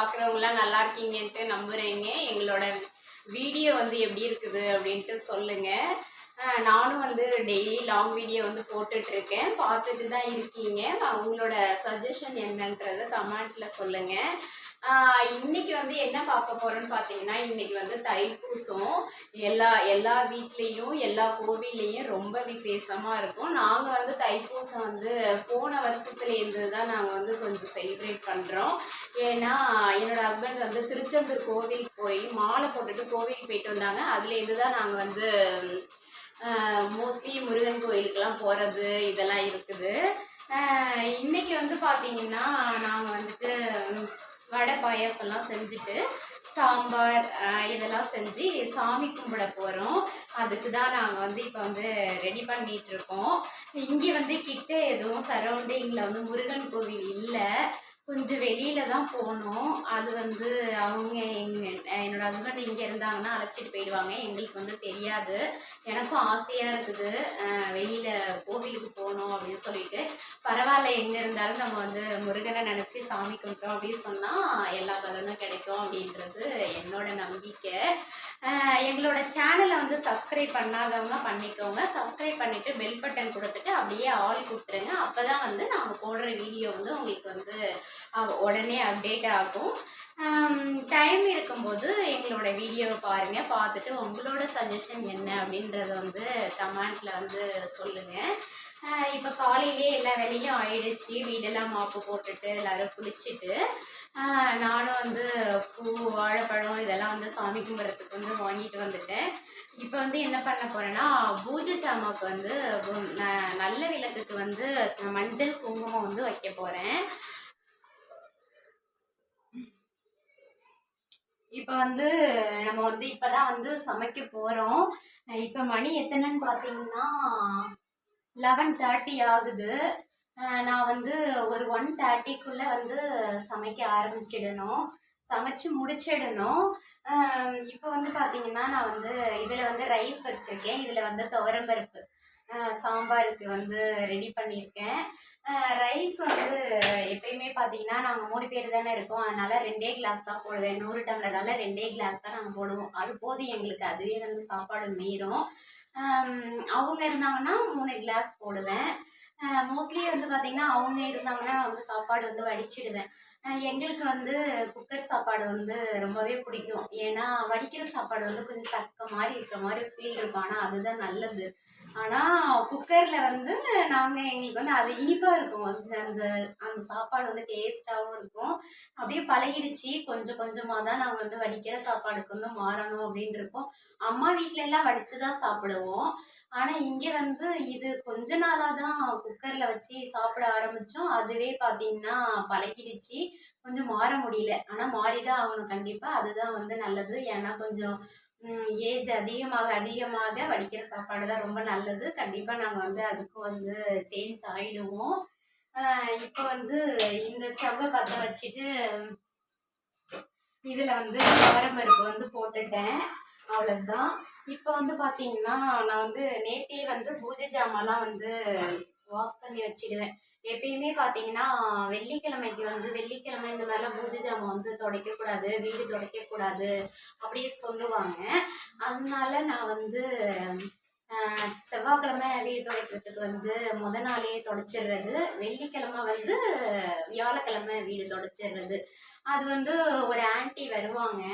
பார்க்குறவங்களாம் நல்லா இருக்கீங்கன்ட்டு நம்புகிறேங்க எங்களோட வீடியோ வந்து எப்படி இருக்குது அப்படின்ட்டு சொல்லுங்கள் நானும் வந்து டெய்லி லாங் வீடியோ வந்து போட்டுட்ருக்கேன். பார்த்துட்டு தான் இருக்கீங்க. நான் உங்களோட சஜஷன் என்னன்றதை கமெண்ட்டில் சொல்லுங்கள் இன்னைக்கு வந்து என்ன பார்க்க போறோம்னு பார்த்தீங்கன்னா இன்னைக்கு வந்து தைப்பூசம். எல்லா எல்லா வீட்லேயும் எல்லா கோவில்லையும் ரொம்ப விசேஷமா இருக்கும். நாங்கள் வந்து தைப்பூசம் வந்து போன வருஷத்துலேருந்து தான் நாங்கள் வந்து கொஞ்சம் செலிப்ரேட் பண்ணுறோம் ஏன்னா என்னோட ஹஸ்பண்ட் வந்து திருச்செந்தூர் கோவிலுக்கு போய் மாலை போட்டுட்டு கோவிலுக்கு போயிட்டு வந்தாங்க. அதுலேருந்து தான் நாங்கள் வந்து மோஸ்ட்லி முருகன் கோயிலுக்கெல்லாம் போகிறது இதெல்லாம் இருக்குது. இன்னைக்கு வந்து பார்த்தீங்கன்னா நாங்கள் வந்துட்டு வடை பாயாசம்லாம் செஞ்சுட்டு சாம்பார் இதெல்லாம் செஞ்சு சாமி கும்பிட போகிறோம் அதுக்கு தான் நாங்கள் வந்து இப்போ வந்து ரெடி பண்ணிகிட்ருக்கோம் இங்கே வந்து கிட்ட எதுவும் சரௌண்டிங்கில் வந்து முருகன் கோவில் இல்லை. கொஞ்சம் வெளியில தான் போகணும். அது வந்து அவங்க எங்க என்னோட ஹஸ்பண்ட் இங்கே இருந்தாங்கன்னா அழைச்சிட்டு போயிடுவாங்க. எங்களுக்கு வந்து தெரியாது. எனக்கும் ஆசையாக இருக்குது. வெளியில கோவிலுக்கு போகணும் அப்படின்னு சொல்லிட்டு. பரவாயில்ல எங்கே இருந்தாலும் நம்ம வந்து முருகனை நினச்சி சாமி கும்பிட்டோம் அப்படின்னு சொன்னால் எல்லா பலனும் கிடைக்கும் அப்படின்றது என்னோட நம்பிக்கை. எங்களோட சேனலை வந்து சப்ஸ்கிரைப் பண்ணாதவங்க பண்ணிக்கோங்க. சப்ஸ்கிரைப் பண்ணிட்டு பெல் பட்டன் கொடுத்துட்டு அப்படியே ஆல் கொடுத்துருங்க. அப்போ தான் வந்து நாங்கள் போடுற வீடியோ வந்து உங்களுக்கு வந்து உடனே அப்டேட் ஆகும். டைம் இருக்கும்போது எங்களோட வீடியோவை பாருங்கள் பார்த்துட்டு உங்களோட சஜஷன் என்ன அப்படின்றத வந்து கமெண்ட்டில் வந்து சொல்லுங்கள் இப்போ காலையிலே எல்லா வேலையும் ஆயிடுச்சு. வீடெல்லாம் மாப்பு போட்டுட்டு எல்லோரும் குளிச்சுட்டு நானும் வந்து பூ வாழைப்பழம் இதெல்லாம் வந்து சாமி கும்பிட்றதுக்கு வந்து வாங்கிட்டு வந்துட்டேன். இப்போ வந்து என்ன பண்ண போகிறேன்னா பூஜை சாமாவுக்கு வந்து நல்ல விளக்குக்கு வந்து மஞ்சள் குங்குமம் வந்து வைக்க போகிறேன் இப்போ வந்து நம்ம வந்து இப்பதான் வந்து சமைக்க போறோம். இப்போ மணி எத்தனைன்னு பார்த்தீங்கன்னா லெவன் தேர்ட்டி ஆகுது. நான் வந்து ஒரு ஒன் தேர்ட்டிக்குள்ளே வந்து சமைக்க ஆரம்பிச்சிடணும். சமைச்சு முடிச்சிடணும். இப்போ வந்து பார்த்தீங்கன்னா நான் வந்து இதில் வந்து ரைஸ் வச்சுருக்கேன். இதில் வந்து துவரம்பருப்பு சாம்பாருக்கு வந்து ரெடி பண்ணியிருக்கேன். ரைஸ் வந்து எப்பயுமே பார்த்தீங்கன்னா நாங்கள் மூணு பேர் தானே இருக்கோம். அதனால் ரெண்டே கிளாஸ் தான் போடுவேன். நூறு டம்ளரால ரெண்டே கிளாஸ் தான் நாங்கள் போடுவோம். அது போதும் எங்களுக்கு. அதுவே வந்து சாப்பாடு மீறும். அவங்க இருந்தாங்கன்னா மூணு கிளாஸ் போடுவேன். மோஸ்ட்லி வந்து பார்த்தீங்கன்னா அவங்க இருந்தாங்கன்னா வந்து சாப்பாடு வந்து வடிச்சிடுவேன். எங்களுக்கு வந்து குக்கர் சாப்பாடு வந்து ரொம்பவே பிடிக்கும். ஏன்னா வடிக்கிற சாப்பாடு வந்து கொஞ்சம் சக்க மாதிரி இருக்கிற மாதிரி ஃபீல் இருக்கும். ஆனால் அதுதான் நல்லது. ஆனால் குக்கரில் வந்து நாங்கள் எங்களுக்கு வந்து அது இனிப்பாக இருக்கும். அந்த அந்த சாப்பாடு வந்து டேஸ்ட்டாகவும் இருக்கும். அப்படியே பழகிடுச்சு. கொஞ்சம் கொஞ்சமாக தான் நாங்கள் வந்து வடிக்கிற சாப்பாடுக்கு வந்து மாறணும் அப்படின்னு இருக்கோம். அம்மா வீட்டில எல்லாம் வடித்து தான் சாப்பிடுவோம். ஆனால் இங்கே வந்து இது கொஞ்ச நாளாக தான் குக்கரில் வச்சு சாப்பிட ஆரம்பித்தோம் அதுவே பார்த்தீங்கன்னா பழகிடுச்சு. கொஞ்சம் மாற முடியல. ஆனால் மாறி தான் ஆகணும். கண்டிப்பாக அதுதான் வந்து நல்லது. ஏன்னா கொஞ்சம் ஏஜ் அதிகமாக அதிகமாக வடிக்கிற சாப்பாடு தான் ரொம்ப நல்லது. கண்டிப்பாக நாங்கள் வந்து அதுக்கும் வந்து சேஞ்ச் ஆகிடுவோம் இப்போ வந்து இந்த ஸ்டவ்வை பற்ற வச்சுட்டு இதில் வந்து பருப்பு வந்து போட்டுட்டேன். அவ்வளோதான் இப்போ வந்து பார்த்தீங்கன்னா நான் வந்து நேற்றே வந்து பூஜை ஜாமான்லாம் வந்து வாஷ் பண்ணி வச்சிடுவேன். எப்பயுமே பார்த்தீங்கன்னா வெள்ளிக்கிழமைக்கு வந்து வெள்ளிக்கிழமை இந்த மாதிரிலாம் பூஜை ஜாமான் வந்து துடைக்கக்கூடாது வீடு துடைக்கக்கூடாது அப்படியே சொல்லுவாங்க. அதனால நான் வந்து செவ்வாய்க்கிழமை வீடு துடைக்கிறதுக்கு வந்து முத நாளே துடைச்சிடுறது. வெள்ளிக்கிழமை வந்து வியாழக்கிழமை வீடு துடைச்சிடுறது. அது வந்து ஒரு ஆன்டி வருவாங்க.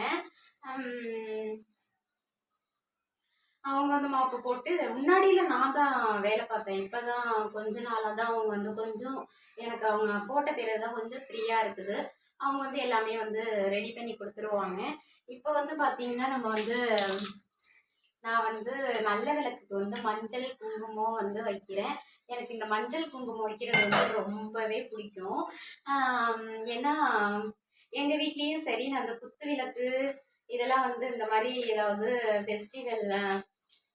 அவங்க வந்து மாப்பு போட்டு முன்னாடியில நான் தான் வேலை பார்த்தேன். இப்போதான் கொஞ்ச நாளாக தான் அவங்க வந்து கொஞ்சம் எனக்கு அவங்க போட்ட பிறகு தான் கொஞ்சம் ஃப்ரீயாக இருக்குது. அவங்க வந்து எல்லாமே வந்து ரெடி பண்ணி கொடுத்துருவாங்க. இப்போ வந்து பார்த்தீங்கன்னா நம்ம வந்து நான் வந்து நல்ல விளக்குக்கு வந்து மஞ்சள் குங்குமம் வந்து வைக்கிறேன். எனக்கு இந்த மஞ்சள் குங்குமம் வைக்கிறது வந்து ரொம்பவே பிடிக்கும். ஏன்னா எங்கள் வீட்லேயும் சரி நான் அந்த குத்து விளக்கு இதெல்லாம் வந்து இந்த மாதிரி ஏதாவது ஃபெஸ்டிவலில்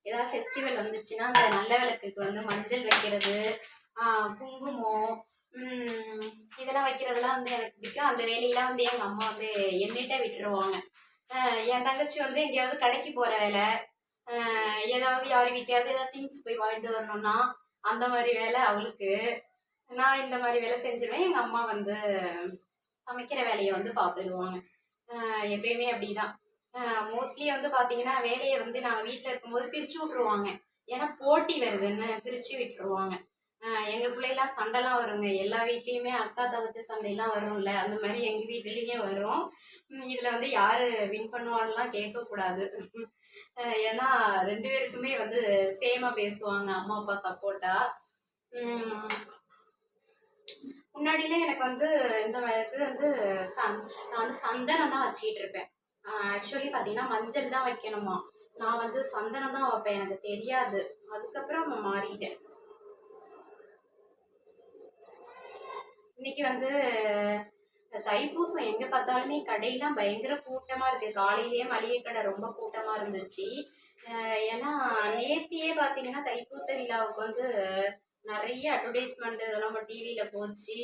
ஏதாவது ஃபெஸ்டிவல் வந்துச்சுன்னா அந்த நல்ல விளக்குக்கு வந்து மஞ்சள் வைக்கிறது குங்குமம் இதெல்லாம் வைக்கிறதெல்லாம் வந்து எனக்கு பிடிக்கும். அந்த வேலையெல்லாம் வந்து எங்கள் அம்மா வந்து என்னிட்ட விட்டுருவாங்க. என் தங்கச்சி வந்து எங்கேயாவது கடைக்கு போகிற வேலை ஏதாவது யார் வீட்டையாவது ஏதாவது திங்ஸ் போய் வாங்கிட்டு வரணும்னா அந்த மாதிரி வேலை அவளுக்கு. நான் இந்த மாதிரி வேலை செஞ்சிருவேன். எங்கள் அம்மா வந்து சமைக்கிற வேலையை வந்து பார்த்துடுவாங்க எப்பயுமே அப்படிதான். மோஸ்ட்லி வந்து பார்த்தீங்கன்னா வேலையை வந்து நாங்கள் வீட்டில் இருக்கும்போது பிரித்து விட்ருவாங்க ஏன்னா போட்டி வருதுன்னு பிரித்து விட்டுருவாங்க. எங்கள் எங்க பிள்ளைலாம் சண்டைலாம் வருங்க. எல்லா வீட்லேயுமே அக்கா தகச்ச சண்டையெல்லாம் வரும்ல. அந்த மாதிரி எங்கள் வீட்டுலேயும் வரும். இதில் இதுல வந்து யாரு வின் பண்ணுவான்லாம் கேட்கக்கூடாது. அஹ் ஏன்னா ரெண்டு பேருக்குமே வந்து சேமா பேசுவாங்க அம்மா அப்பா சப்போர்ட்டா முன்னாடியில எனக்கு வந்து இந்த இது வந்து சந் நான் வந்து சந்தனம் தான் வச்சுக்கிட்டு இருப்பேன். ஆக்சுவலி பார்த்தீங்கன்னா மஞ்சள் தான் வைக்கணுமா? நான் வந்து சந்தனம் தான் வைப்பேன் எனக்கு தெரியாது. அதுக்கப்புறம் மாறிட்டேன். இன்னைக்கு வந்து தைப்பூசம் எங்க பார்த்தாலுமே கடையெல்லாம் பயங்கர கூட்டமா இருக்கு. காலையிலேயே மளிகை கடை ரொம்ப கூட்டமா இருந்துச்சு. ஏன்னா நேத்தியே பாத்தீங்கன்னா தைப்பூச விழாவுக்கு வந்து நிறைய அட்வர்டைஸ்மெண்ட் இதெல்லாம் நம்ம டிவியில போச்சு.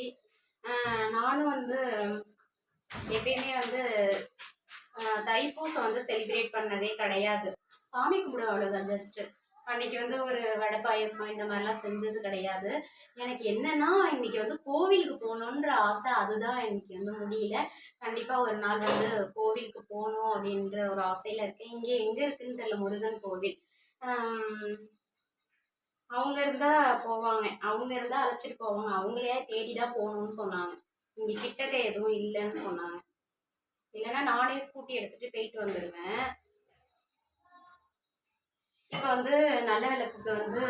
நானும் வந்து எப்பயுமே வந்து தைப்பூசம் வந்து செலிப்ரேட் பண்ணதே கிடையாது. சாமி கும்பிடுவோம் அவ்வளோதான் ஜஸ்ட் அன்னைக்கு வந்து ஒரு வடை பாயசம் இந்த மாதிரிலாம் செஞ்சது கிடையாது. எனக்கு என்னன்னா இன்னைக்கு வந்து கோவிலுக்கு போகணுன்ற ஆசை அதுதான் எனக்கு வந்து முடியல. கண்டிப்பா ஒரு நாள் வந்து கோவிலுக்கு போகணும் அப்படின்ற ஒரு ஆசையில இருக்கேன். இங்கே எங்க இருக்குன்னு தெரியல முருகன் கோவில். அவங்க இருந்தா போவாங்க. அவங்க இருந்தா அழைச்சிட்டு போவாங்க. அவங்களே தேடிதான் போகணும்னு சொன்னாங்க. இங்க கிட்டக்க எதுவும் இல்லைன்னு சொன்னாங்க. இல்லைன்னா நானே ஸ்கூட்டி எடுத்துட்டு போயிட்டு வந்துடுவேன் இப்போ வந்து நல்ல விளக்குக்கு வந்து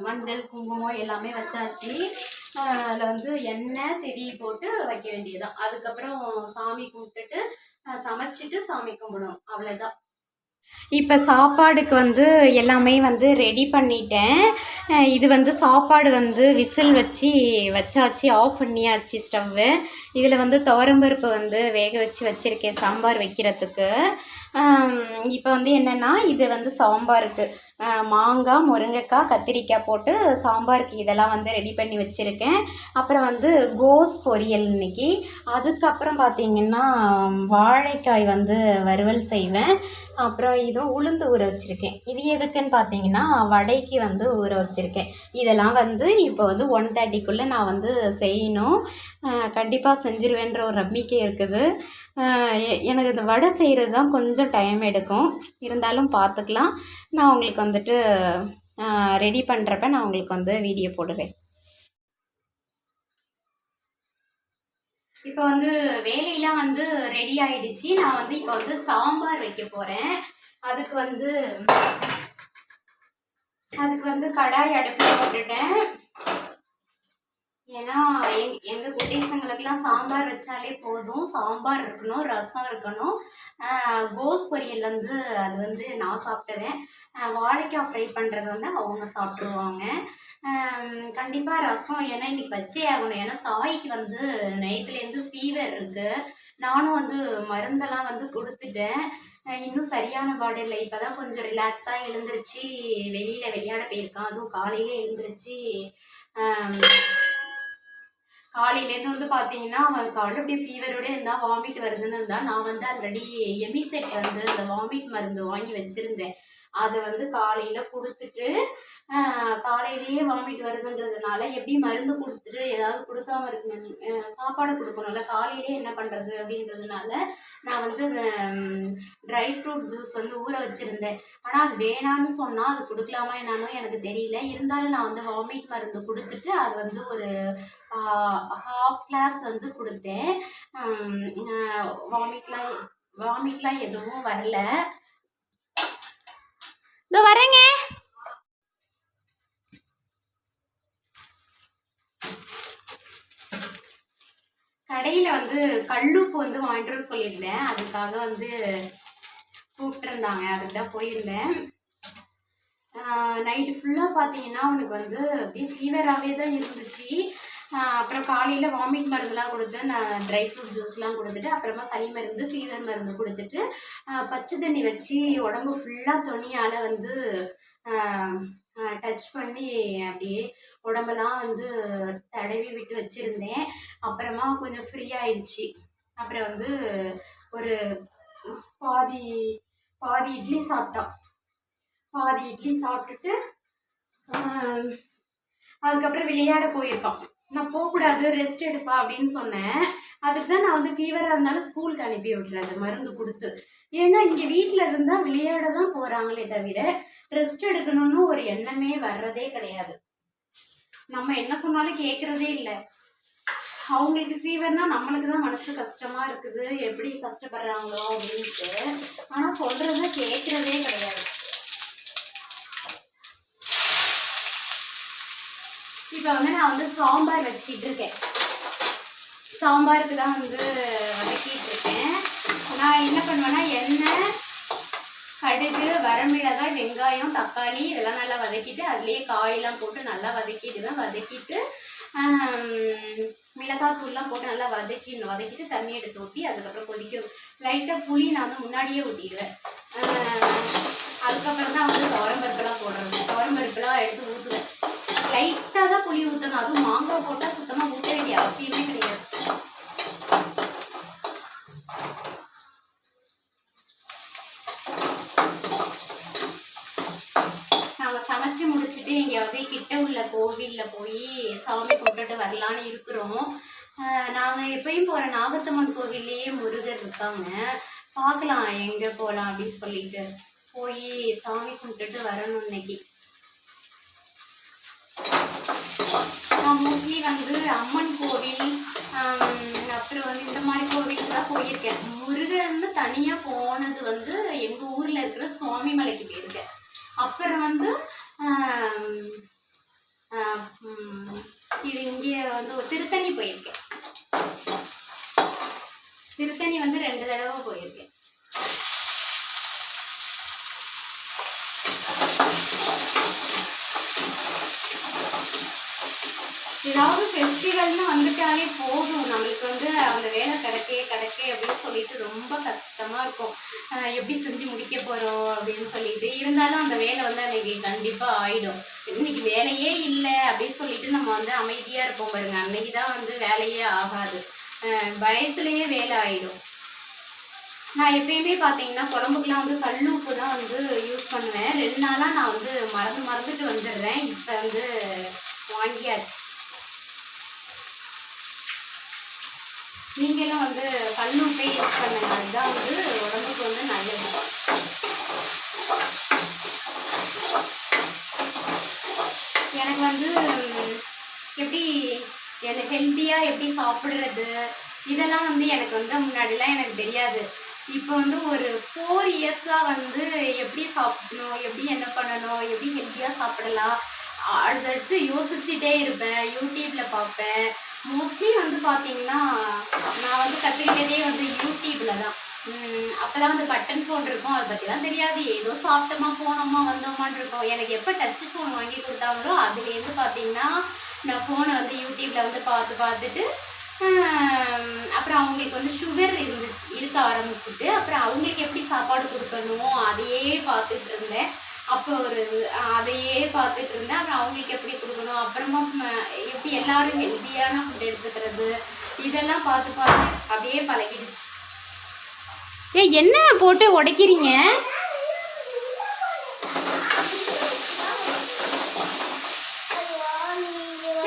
மஞ்சள் குங்குமம் எல்லாமே வச்சாச்சு. அதில் வந்து எண்ணெய் திரி போட்டு வைக்க வேண்டியதுதான். அதுக்கப்புறம் சாமி கும்பிட்டுட்டு சமைச்சிட்டு சாமி கும்பிடும் அவ்வளோதான் இப்போ சாப்பாடுக்கு வந்து எல்லாமே வந்து ரெடி பண்ணிட்டேன். இது வந்து சாப்பாடு வந்து விசில் வச்சு வச்சாச்சு ஆஃப் பண்ணியாச்சு ஸ்டவ்வு இதில் வந்து துவரம்பருப்பு வந்து வேக வச்சு வச்சுருக்கேன் சாம்பார் வைக்கிறதுக்கு. இப்போ வந்து என்னென்னா இது வந்து சாம்பாருக்கு. மாங்காய் முருங்கைக்காய் கத்திரிக்காய் போட்டு சாம்பாருக்கு இதெல்லாம் வந்து ரெடி பண்ணி வச்சுருக்கேன். அப்புறம் வந்து கோஸ் பொரியல் இன்னைக்கு. அதுக்கப்புறம் பார்த்திங்கன்னா வாழைக்காய் வந்து வறுவல் செய்வேன். அப்புறம் இதுவும் உளுந்து ஊற வச்சுருக்கேன். இது எதுக்குன்னு பார்த்தீங்கன்னா வடைக்கு வந்து ஊற வச்சுருக்கேன். இதெல்லாம் வந்து இப்போ வந்து ஒன் தேர்ட்டிக்குள்ளே நான் வந்து செய்யணும். கண்டிப்பாக செஞ்சிருவேன்ற ஒரு நம்பிக்கை இருக்குது. எனக்கு இந்த வடை செய்கிறது தான் கொஞ்சம் டைம் எடுக்கும். இருந்தாலும் பார்த்துக்கலாம் நான் உங்களுக்கு வந்துட்டு ரெடி பண்ணுறப்ப நான் உங்களுக்கு வந்து வீடியோ போடுறேன். இப்போ வந்து வேலையெல்லாம் வந்து ரெடி ஆயிடுச்சு. நான் வந்து இப்போ வந்து சாம்பார் வைக்க போகிறேன் அதுக்கு வந்து அதுக்கு வந்து கடாய் அடுப்பில் போட்டுட்டேன். ஏன்னா எங் எங்கள் குட்டீஸங்களுக்கெல்லாம் சாம்பார் வச்சாலே போதும். சாம்பார் இருக்கணும் ரசம் இருக்கணும். கோஸ் பொரியல் வந்து அது வந்து நான் சாப்பிடுவேன் வாழைக்காய் ஃப்ரை பண்ணுறது வந்து அவங்க சாப்பிட்ருவாங்க கண்டிப்பாக ரசம் ஏன்னா இன்னைக்கு வச்சே ஆகணும். ஏன்னா சாய்க்கு வந்து நைட்லேருந்து ஃபீவர் இருக்குது நானும் வந்து மருந்தெல்லாம் வந்து கொடுத்துட்டேன். இன்னும் சரியான பாடு இல்லை இப்போ தான் கொஞ்சம் ரிலாக்ஸாக எழுந்திருச்சு. வெளியில் விளையாட போயிருக்கான். அதுவும் காலையில் எழுந்திரிச்சு. காலையிலேருந்து வந்து பார்த்தீங்கன்னா அவன் ஆல்ரெடி அப்படியே ஃபீவரோட இருந்தால் வாமிட் வருதுன்னு இருந்தால் நான் வந்து ஆல்ரெடி எமிசெட் வந்து அந்த வாமிட் மருந்து வாங்கி வச்சுருந்தேன். அதை வந்து காலையில் கொடுத்துட்டு காலையிலேயே வாமிட் வருதுன்றதுனால எப்படி மருந்து கொடுத்துட்டு ஏதாவது கொடுக்காம இருக்கணும் சாப்பாடு கொடுக்கணும்ல காலையிலே என்ன பண்ணுறது அப்படின்றதுனால நான் வந்து இந்த ட்ரை ஃப்ரூட் ஜூஸ் வந்து ஊற வச்சுருந்தேன். ஆனால் அது வேணான்னு சொன்னால் அது கொடுக்கலாமா என்னானோ எனக்கு தெரியல. இருந்தாலும் நான் வந்து வாமிட் மருந்து கொடுத்துட்டு அது வந்து ஒரு ஹாஃப் கிளாஸ் வந்து கொடுத்தேன். வாமிட்லாம் வாமிட்லாம் எதுவும் வரல. இதோ வரேங்க. கடையில் வந்து கல்லுப்பு வந்து வாங்கிட்டு வர சொல்லியிருந்தேன். அதுக்காக வந்து கூப்பிட்டுருந்தாங்க அதுக்கு தான் போயிருந்தேன். நைட்டு ஃபுல்லாக பார்த்தீங்கன்னா அவனுக்கு வந்து அப்படியே ஃபீவராகவே தான் இருந்துச்சு. அப்புறம் காலையில் வாமிட் மருந்துலாம் கொடுத்து நான் ட்ரை ஃப்ரூட் ஜூஸ்லாம் கொடுத்துட்டு அப்புறமா சளி மருந்து ஃபீவர் மருந்து கொடுத்துட்டு பச்சை தண்ணி வச்சு உடம்பு ஃபுல்லாக துணியால் வந்து டச் பண்ணி அப்படியே உடம்பெல்லாம் வந்து தடவி விட்டு வச்சுருந்தேன். அப்புறமா கொஞ்சம் ஃப்ரீ ஆயிடுச்சு. அப்புறம் வந்து ஒரு பாதி பாதி இட்லி சாப்பிட்டோம். பாதி இட்லி சாப்பிட்டுட்டு அதுக்கப்புறம் விளையாட போயிருக்கோம். நான் போகக்கூடாது ரெஸ்ட் எடுப்பா அப்படின்னு சொன்னேன். அதுக்கு தான் நான் வந்து ஃபீவராக இருந்தாலும் ஸ்கூலுக்கு அனுப்பி விட்டுறது மருந்து கொடுத்து. ஏன்னா இங்கே வீட்டில் இருந்தால் விளையாட தான் போகிறாங்களே தவிர ரெஸ்ட் எடுக்கணும்னு ஒரு எண்ணமே வர்றதே கிடையாது. நம்ம என்ன சொன்னாலும் கேட்குறதே இல்லை. அவங்களுக்கு ஃபீவர்னா நம்மளுக்கு தான் மனசு கஷ்டமா இருக்குது. எப்படி கஷ்டப்படுறாங்களோ அப்படின்ட்டு. ஆனால் சொல்கிறத கேட்குறதே கிடையாது. இப்போ வந்து நான் வந்து சாம்பார் வச்சிட்டு இருக்கேன் சாம்பாருக்கு தான் வந்து வதக்கிட்டு இருக்கேன் நான் என்ன பண்ணுவேன்னா எண்ணெய் கடுகு வரமிளகாய் வெங்காயம் தக்காளி இதெல்லாம் நல்லா வதக்கிட்டு அதுலேயே காயெல்லாம் போட்டு நல்லா வதக்கிடுவேன் வதக்கிட்டு மிளகாய் தூள்லாம் போட்டு நல்லா வதக்கி வதக்கிட்டு தண்ணி எடுத்து ஊற்றி அதுக்கப்புறம் கொதிக்கும் லைட்டாக புளி நான் வந்து முன்னாடியே ஊற்றிடுவேன் அதுக்கப்புறம் தான் வந்து துவரம்பருப்பெல்லாம் போடுறது. துவரம்பருப்பெல்லாம் எடுத்து ஊற்றி லைட்டாக தான் புளி ஊற்றணும் அதுவும் மாங்காய் போட்டால் சுத்தமாக ஊற்ற வேண்டிய அவசியமே கிடையாது நாங்கள் சமைச்சு முடிச்சுட்டு எங்கேயாவது கிட்ட உள்ள கோவிலில் போய் சாமி கும்பிட்டுட்டு வரலான்னு இருக்கிறோம் நாங்கள் எப்பயும் போகிற நாகத்தம்மன் முருகர் இருக்காங்க. பார்க்கலாம் எங்கே போகலாம் அப்படின்னு சொல்லிட்டு. போய் சாமி கும்பிட்டுட்டு வரணும் இன்னைக்கு. நான் மோஸ்ட்லி வந்து அம்மன் கோவில் அப்புறம் வந்து இந்த மாதிரி கோவிலுக்கு தான் போயிருக்கேன். முருகன்னு தனியாக போனது வந்து எங்கள் ஊரில் இருக்கிற சுவாமி மலைக்கு போயிருக்கேன். அப்புறம் வந்து இது இங்கே வந்து ஒரு திருத்தணி போயிருக்கேன் திருத்தணி வந்து ரெண்டு தடவை போயிருக்கேன் ஏதாவது ஃபெஸ்டிவல்னு வந்துட்டாலே போதும். நம்மளுக்கு வந்து அந்த வேலை கிடக்கே கிடக்கே அப்படின்னு சொல்லிட்டு ரொம்ப கஷ்டமா இருக்கும். எப்படி செஞ்சு முடிக்க போறோம் அப்படின்னு சொல்லிட்டு. இருந்தாலும் அந்த வேலை வந்து அன்னைக்கு கண்டிப்பா ஆயிடும். இன்னைக்கு வேலையே இல்லை அப்படின்னு சொல்லிட்டு நம்ம வந்து அமைதியா இருப்போம் பாருங்க. அன்னைக்கு தான் வந்து வேலையே ஆகாது. பயத்துலேயே வேலை ஆயிடும். நான் எப்பயுமே பார்த்தீங்கன்னா குழம்புக்குலாம் வந்து கல் உப்பு தான் வந்து யூஸ் பண்ணுவேன். ரெண்டு நாளாக நான் வந்து மறந்து மறந்துட்டு வந்துடுறேன். இப்போ வந்து வாங்கியாச்சு. நீங்களும் வந்து கல்லுப்பை யூஸ் பண்ணுங்க. அதுதான் வந்து உடம்புக்கு வந்து நல்லது. எனக்கு வந்து எப்படி எனக்கு ஹெல்த்தியாக எப்படி சாப்பிடுறது? இதெல்லாம் வந்து எனக்கு வந்து முன்னாடிலாம் எனக்கு தெரியாது. இப்போ வந்து ஒரு ஃபோர் இயர்ஸாக வந்து எப்படி சாப்பிடணும்? எப்படி என்ன பண்ணணும்? எப்படி ஹெல்த்தியாக சாப்பிடலாம்? அடுத்தடுத்து யோசிச்சுட்டே இருப்பேன். யூடியூப்பில் பார்ப்பேன். மோஸ்ட்லி வந்து பார்த்தீங்கன்னா நான் வந்து கற்றுக்கிட்டதே வந்து யூடியூப்பில் தான். அப்போல்லாம் வந்து பட்டன் ஃபோன் இருக்கும். அதை பற்றிலாம் தெரியாது. ஏதோ சாப்பிட்டோமா போனோமா வந்தோமான்னு இருக்கும். எனக்கு எப்போ டச் ஃபோன் வாங்கி கொடுத்தாங்களோ அதுலேருந்து பார்த்தீங்கன்னா நான் ஃபோனை வந்து யூடியூப்பில் வந்து பார்த்து பார்த்துட்டு அப்புறம் அவங்களுக்கு வந்து சுகர் இருந்து இருக்க ஆரம்பிச்சிட்டு அப்புறம் அவங்களுக்கு எப்படி சாப்பாடு கொடுக்கணுமோ அதையே பார்த்துட்டு இருந்தேன். அப்போ ஒரு அதையே பார்த்துட்டு இருந்தேன். அப்புறம் அவங்களுக்கு எப்படி கொடுக்கணும்? அப்புறமா எப்படி எல்லாரும் ஹெல்த்தியான ஃபுட் எடுத்துக்கிறது? இதெல்லாம் பார்த்து பார்த்து அப்படியே பழகிடுச்சு. ஏ என்ன போட்டு உடைக்கிறீங்க?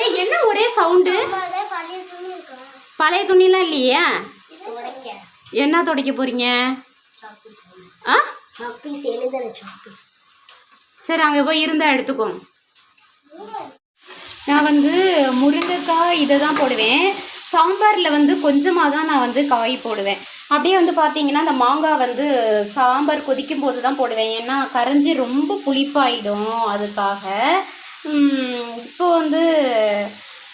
ஏ என்ன ஒரே சவுண்டு பழைய துணிலாம் இல்லையே? என்ன துடைக்க போறீங்க? ஆ? சரி அங்கே போய் இருந்தால் எடுத்துக்கோங்க நான் வந்து முருங்கைக்காய் இதை தான் போடுவேன். சாம்பாரில் வந்து கொஞ்சமாக தான் நான் வந்து காய் போடுவேன். அப்படியே வந்து பார்த்தீங்கன்னா அந்த மாங்காய் வந்து சாம்பார் கொதிக்கும் போது தான் போடுவேன். ஏன்னா கரைஞ்சி ரொம்ப புளிப்பாயிடும் அதுக்காக. இப்போ வந்து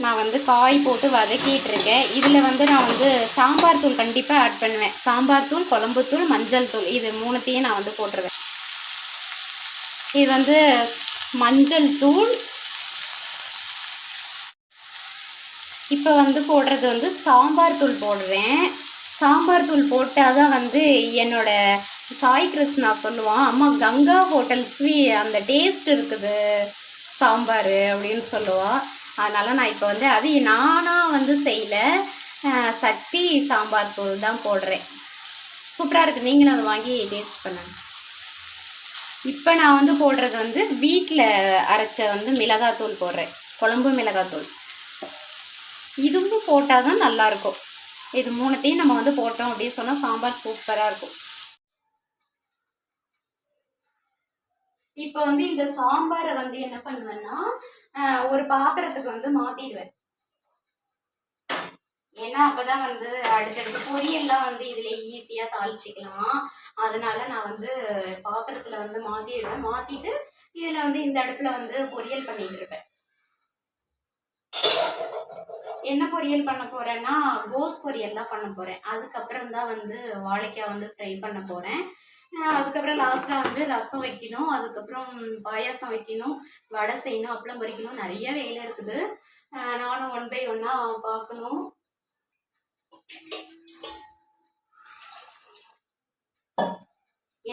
நான் வந்து காய் போட்டு வதக்கிட்டு இருக்கேன் இதில் வந்து நான் வந்து சாம்பார் தூள் கண்டிப்பாக ஆட் பண்ணுவேன். சாம்பார் தூள் குழம்பு தூள் மஞ்சள் தூள் இது மூணுத்தையும் நான் வந்து போட்டுருவேன். இது வந்து மஞ்சள் தூள். இப்போ வந்து போடுறது வந்து சாம்பார் தூள் போடுறேன். சாம்பார் தூள் போட்டால் தான் வந்து என்னோட சாய் கிருஷ்ணா சொல்லுவான் அம்மா கங்கா ஹோட்டல் ஸ்வீ அந்த டேஸ்ட் இருக்குது சாம்பார் அப்படின்னு சொல்லுவாள் அதனால் நான் இப்போ வந்து அது நானாக வந்து செய்யலை. சக்தி சாம்பார் தூள் தான் போடுறேன். சூப்பராக இருக்குது நீங்களும் அதை வாங்கி டேஸ்ட் பண்ணுங்கள் இப்போ நான் வந்து போடுறது வந்து வீட்டில் அரைச்ச வந்து மிளகாத்தூள் போடுறேன். குழம்பு மிளகாத்தூள். இதுவும் போட்டால் தான் நல்லாயிருக்கும் இது மூணுத்தையும் நம்ம வந்து போட்டோம் அப்படின்னு சொன்னால் சாம்பார் சூப்பராக இருக்கும். இப்போ வந்து இந்த சாம்பாரை வந்து என்ன பண்ணுவேன்னா ஆஹ், ஒரு பாத்திரத்துக்கு வந்து மாத்திடுவேன். ஏன்னா அப்பதான் வந்து அடுத்தடுத்து பொரியெல்லாம் வந்து இதுல ஈஸியா தாளிச்சிக்கலாம். அதனால நான் வந்து பாத்திரத்துல வந்து மாத்திடுவேன். மாத்திட்டு இதுல வந்து இந்த அடுப்புல வந்து பொரியல் பண்ணிட்டு இருப்பேன். என்ன பொரியல் பண்ண போறேன்னா கோஸ் பொரியல் தான் பண்ண போறேன். அதுக்கப்புறம் தான் வந்து வாழைக்காய் வந்து ஃப்ரை பண்ண போறேன். அதுக்கப்புறம் லாஸ்ட்ல வந்து ரசம் வைக்கணும். அதுக்கப்புறம் பாயாசம் வைக்கணும். வடை செய்யணும் அப்பளம் பொரிக்கணும். நிறைய வேலை இருக்குது. நானும் ஒன் பை ஒன்னா பார்க்கணும்.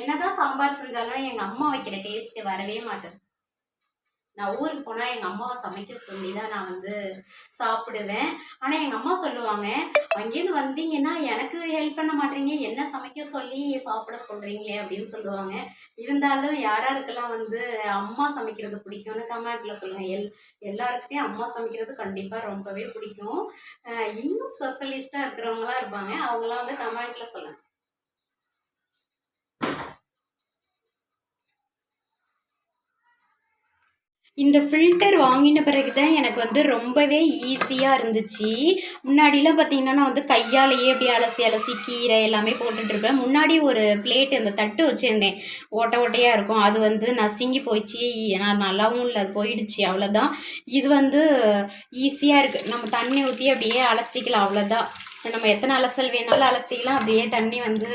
என்னதான் சாம்பார் செஞ்சாலும் எங்க அம்மா வைக்கிற டேஸ்ட் வரவே மாட்டேது. நான் ஊருக்கு போனா எங்க அம்மாவை சமைக்க சொல்லி தான் நான் வந்து சாப்பிடுவேன். ஆனா எங்க அம்மா சொல்லுவாங்க அங்கேருந்து வந்தீங்கன்னா எனக்கு ஹெல்ப் பண்ண மாட்டீங்க. என்ன சமைக்க சொல்லி சாப்பிட சொல்றீங்களே? அப்படின்னு சொல்லுவாங்க. இருந்தாலும் யாராருக்கெல்லாம் வந்து அம்மா சமைக்கிறது பிடிக்கும்னு கமெண்ட்ல சொல்லுங்க. எல் எல்லாருக்குமே அம்மா சமைக்கிறது கண்டிப்பா ரொம்பவே பிடிக்கும். இன்னும் ஸ்பெஷலிஸ்டா இருக்கிறவங்களாம் இருப்பாங்க. அவங்களாம் வந்து கமெண்ட்ல சொல்லுங்க. இந்த ஃபில்டர் வாங்கின பிறகு தான் எனக்கு வந்து ரொம்பவே ஈஸியாக இருந்துச்சு. முன்னாடிலாம் பார்த்தீங்கன்னா நான் வந்து கையாலேயே அப்படியே அலசி அலசி கீரை எல்லாமே போட்டுட்ருப்பேன் முன்னாடி ஒரு பிளேட் அந்த தட்டு வச்சுருந்தேன். ஓட்டை ஓட்டையாக இருக்கும். அது வந்து நசுங்கி போயிடுச்சு. நான் நல்லாவும் இல்லை. அது போயிடுச்சு. அவ்வளோதான் இது வந்து ஈஸியாக இருக்குது நம்ம தண்ணி ஊற்றி அப்படியே அலசிக்கலாம். அவ்வளோதான் நம்ம எத்தனை அலசல் வேணாலும் அலசிக்கலாம். அப்படியே தண்ணி வந்து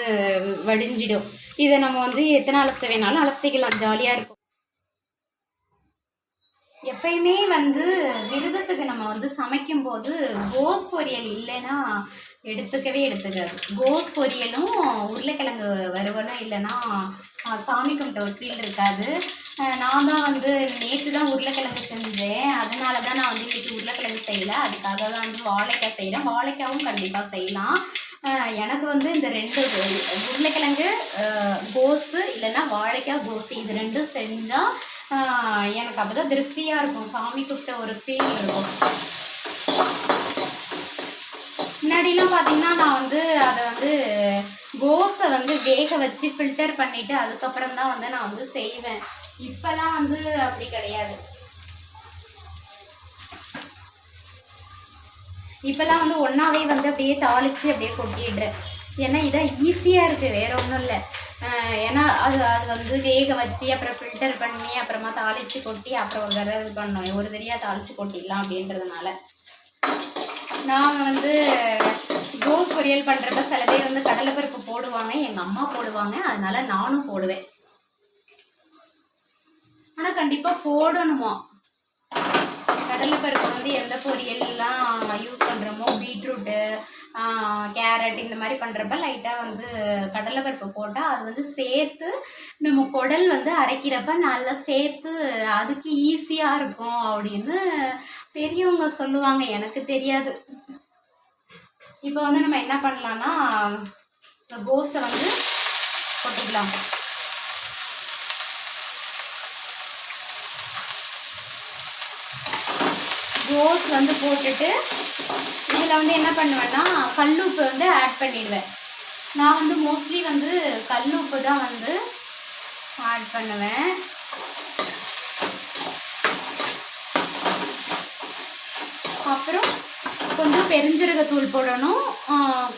வடிஞ்சிடும். இதை நம்ம வந்து எத்தனை அலச வேணாலும் அலசிக்கலாம். ஜாலியாக இருக்கும். எப்பயுமே வந்து விரதத்துக்கு நம்ம வந்து சமைக்கும்போது கோஸ் பொரியல் இல்லைன்னா எடுத்துக்கவே எடுத்துக்காது. கோஸ் பொரியலும் உருளைக்கிழங்கு வறுவலும் இல்லைன்னா சாமி கும்பிட்ட ஒரு ஃபீல் இருக்காது. நான் தான் வந்து நேற்று தான் உருளைக்கிழங்கு செஞ்சேன். அதனால தான் நான் வந்து இன்றைக்கி உருளைக்கிழங்கு செய்யலை. அதுக்காக தான் வந்து வாழைக்காய் செய்கிறேன் வாழைக்காவும் கண்டிப்பாக செய்யலாம். எனக்கு வந்து இந்த ரெண்டு உருளைக்கிழங்கு கோஸு இல்லைன்னா வாழைக்காய் கோஸு இது ரெண்டும் செஞ்சால் எனக்கு எனக்கு அப்பதான் திருப்தியாக இருக்கும். சாமி கொடுத்த ஒரு ஃபீல் இருக்கும். முன்னாடிலாம் பார்த்தீங்கன்னா நான் வந்து அதை வந்து கோஸை வந்து வேக வச்சு ஃபில்டர் பண்ணிவிட்டு அதுக்கப்புறம் தான் வந்து நான் வந்து செய்வேன். இப்போலாம் வந்து அப்படி கிடையாது. இப்போல்லாம் வந்து ஒன்றாவே வந்து அப்படியே தாளித்து அப்படியே கொட்டிடுறேன். ஏன்னா இதான் ஈஸியாக இருக்குது வேற ஒன்றும் இல்லை. ஏன்னா அது அது வந்து வேக வச்சு அப்புறம் ஃபில்டர் பண்ணி அப்புறமா தாளித்து கொட்டி அப்புறம் ஒரு தடவை இது பண்ணோம். ஒரு தடவையாக தாளித்து கொட்டிடலாம் அப்படின்றதுனால. நாங்கள் வந்து கோஸ் பொரியல் பண்ணுறப்ப சில பேர் வந்து கடலைப்பருப்பு போடுவாங்க. எங்கள் அம்மா போடுவாங்க. அதனால நானும் போடுவேன். ஆனால் கண்டிப்பாக போடணுமா? கடலைப்பருப்பு வந்து எந்த பொரியல்லாம் யூஸ் பண்ணுறோமோ பீட்ரூட்டு கேரட் இந்த மாதிரி பண்ணுறப்ப லைட்டாக வந்து கடலைப்பருப்பு போட்டால் அது வந்து சேர்த்து நம்ம குடல் வந்து அரைக்கிறப்ப நல்லா சேர்த்து அதுக்கு ஈஸியாக இருக்கும் அப்படின்னு பெரியவங்க சொல்லுவாங்க. எனக்கு தெரியாது. இப்போ வந்து நம்ம என்ன பண்ணலாம்னா இந்த கோஸை வந்து கொட்டிக்கலாம். ரோஸ் வந்து போட்டுட்டு இதில் வந்து என்ன பண்ணுவேன்னா கல்லுப்பு வந்து ஆட் பண்ணிடுவேன். நான் வந்து மோஸ்ட்லி வந்து கல்லுப்பு தான் வந்து ஆட் பண்ணுவேன். அப்புறம் கொஞ்சம் பெருஞ்சீரகத்தூள் போடணும்.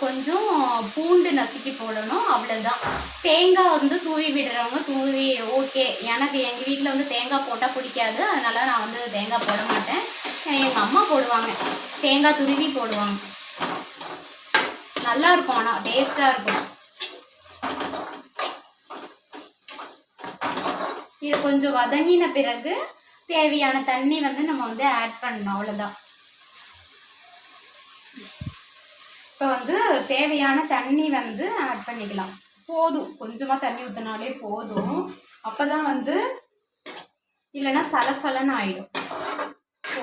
கொஞ்சம் பூண்டு நசுக்கி போடணும். அவ்வளோதான் தேங்காய் வந்து தூவி விடுறவங்க தூவி ஓகே எனக்கு எங்கள் வீட்டில் வந்து தேங்காய் போட்டால் பிடிக்காது. அதனால நான் வந்து தேங்காய் போட மாட்டேன். எங்கள் அம்மா போடுவாங்க. தேங்காய் துருவி போடுவாங்க. நல்லா இருக்கும் ஆனால் டேஸ்ட்டாக இருக்கும். இது கொஞ்சம் வதங்கின பிறகு தேவையான தண்ணி வந்து நம்ம வந்து ஆட் பண்ணணும் அவ்வளோதான் இப்போ வந்து தேவையான தண்ணி வந்து ஆட் பண்ணிக்கலாம். போதும். கொஞ்சமாக தண்ணி ஊற்றினாலே போதும். அப்போ தான் வந்து இல்லைன்னா சலசலன்னு ஆயிடும்.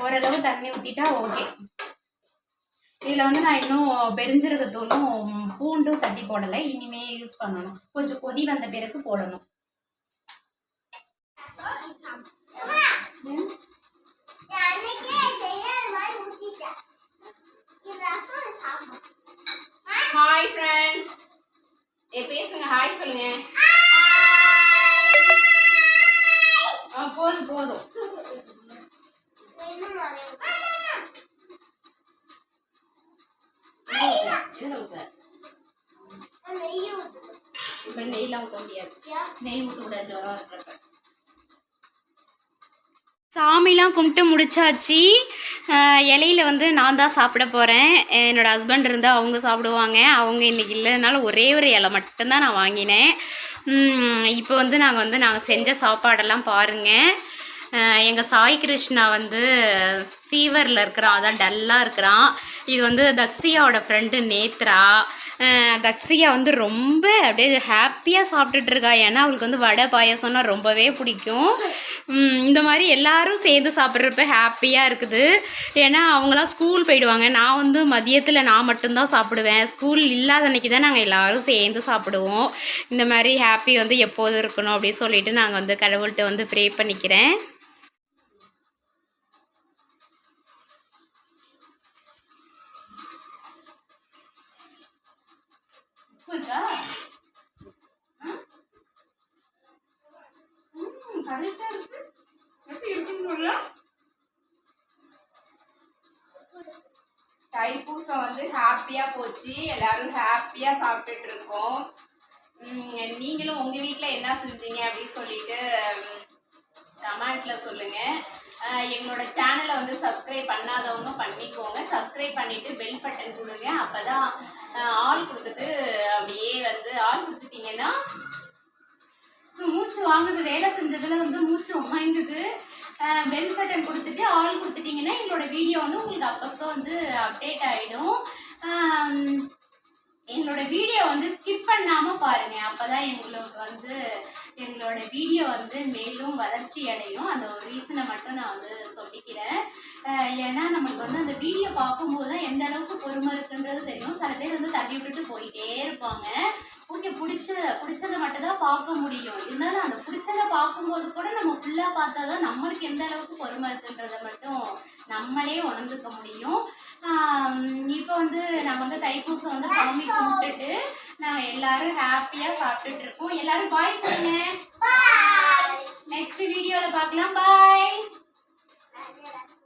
ஓரளவு தண்ணி ஊற்றிட்டா ஓகே இதில் வந்து நான் இன்னும் பெருஞ்சீரகத்தூளும் பூண்டும் தட்டி போடலை. இனிமே யூஸ் பண்ணணும். கொஞ்சம் கொதி வந்த பிறகு போடணும். ஹாய் ஃப்ரெண்ட்ஸ் ஏ பேசுங்க. ஹாய் சொல்லுங்க. போதும் போதும். இப்ப நெய்லாம் முடியாது நெய் கூடாது ஜுரம் இருக்கிறப்ப சாமிலாம் கும்பிட்டு முடிச்சாச்சு. இலையில வந்து நான் தான் சாப்பிட போகிறேன் என்னோட ஹஸ்பண்ட் இருந்தால் அவங்க சாப்பிடுவாங்க. அவங்க இன்னைக்கு இல்லைனால ஒரே ஒரு இலை மட்டும்தான் நான் வாங்கினேன். இப்போ வந்து நாங்கள் வந்து நாங்கள் செஞ்ச சாப்பாடெல்லாம் பாருங்கள் எங்கள் சாய் கிருஷ்ணா வந்து ஃபீவரில் இருக்கிறான். அதான் டல்லாக இருக்கிறான். இது வந்து தக்ஸியாவோட ஃப்ரெண்டு நேத்ரா. தக்ஸியா வந்து ரொம்ப அப்படியே ஹாப்பியாக சாப்பிட்டுட்டு இருக்கா. ஏன்னா அவளுக்கு வந்து வடை பாயசம்னா ரொம்பவே பிடிக்கும். இந்த மாதிரி எல்லாரும் சேர்ந்து சாப்பிட்றப்ப ஹாப்பியாக இருக்குது. ஏன்னா அவங்களாம் ஸ்கூல் போயிடுவாங்க. நான் வந்து மதியத்தில் நான் மட்டும்தான் சாப்பிடுவேன். ஸ்கூல் இல்லாத அன்னைக்கு தான் நாங்கள் எல்லோரும் சேர்ந்து சாப்பிடுவோம். இந்த மாதிரி ஹாப்பி வந்து எப்போதும் இருக்கணும் அப்படின்னு சொல்லிட்டு நாங்கள் வந்து கடவுள்கிட்ட வந்து ப்ரே பண்ணிக்கிறேன். இருக்கா? இருக்கு. எப்படி இருக்குன்னு தைப்பூசம் வந்து ஹாப்பியா போச்சு. எல்லாரும் ஹாப்பியா சாப்பிட்டுட்டு இருக்கோம். நீங்களும் உங்க வீட்டில் என்ன செஞ்சீங்க அப்படின்னு சொல்லிட்டு கமெண்ட்ல சொல்லுங்க. எங்களோட சேனலை வந்து சப்ஸ்கிரைப் பண்ணாதவங்க பண்ணிக்கோங்க. சப்ஸ்கிரைப் பண்ணிட்டு பெல் பட்டன் கொடுங்க. அப்பதான் ஆள் கொடுத்துட்டு அப்படியே வந்து ஆள் கொடுத்துட்டீங்கன்னா ஸோ மூச்சு வாங்குது வேலை செஞ்சதுல வந்து மூச்சு வாங்குது பெல் பட்டன் கொடுத்துட்டு ஆள் கொடுத்துட்டீங்கன்னா எங்களோட வீடியோ வந்து உங்களுக்கு அப்பப்போ வந்து அப்டேட் ஆகிடும் எங்களோட வீடியோ வந்து ஸ்கிப் பண்ணாமல் பாருங்கள் அப்போ தான் எங்களுக்கு வந்து எங்களோட வீடியோ வந்து மேலும் வளர்ச்சி அடையும். அந்த ஒரு ரீசனை மட்டும் நான் வந்து சொல்லிக்கிறேன். ஏன்னா நம்மளுக்கு வந்து அந்த வீடியோ பார்க்கும்போது தான் எந்த அளவுக்கு பொறுமை இருக்குன்றது தெரியும். சில பேர் வந்து தள்ளி விட்டுட்டு போயிட்டே இருப்பாங்க. ஓகே பிடிச்ச பிடிச்சதை மட்டும் தான் பார்க்க முடியும். இருந்தாலும் அந்த பிடிச்சதை பார்க்கும்போது கூட நம்ம ஃபுல்லாக பார்த்தா தான் நம்மளுக்கு எந்த அளவுக்கு பொறுமை இருக்குன்றதை மட்டும் நம்மளே உணர்ந்துக்க முடியும். இப்போ வந்து நாங்கள் வந்து தைப்பூசம் வந்து சாமி கும்பிட்டுட்டு நாங்கள் எல்லாரும் ஹாப்பியாக சாப்பிட்டுட்டு இருக்கோம். எல்லாரும் பாய் சொல்லுங்க. நெக்ஸ்ட் வீடியோவில் பார்க்கலாம். பாய்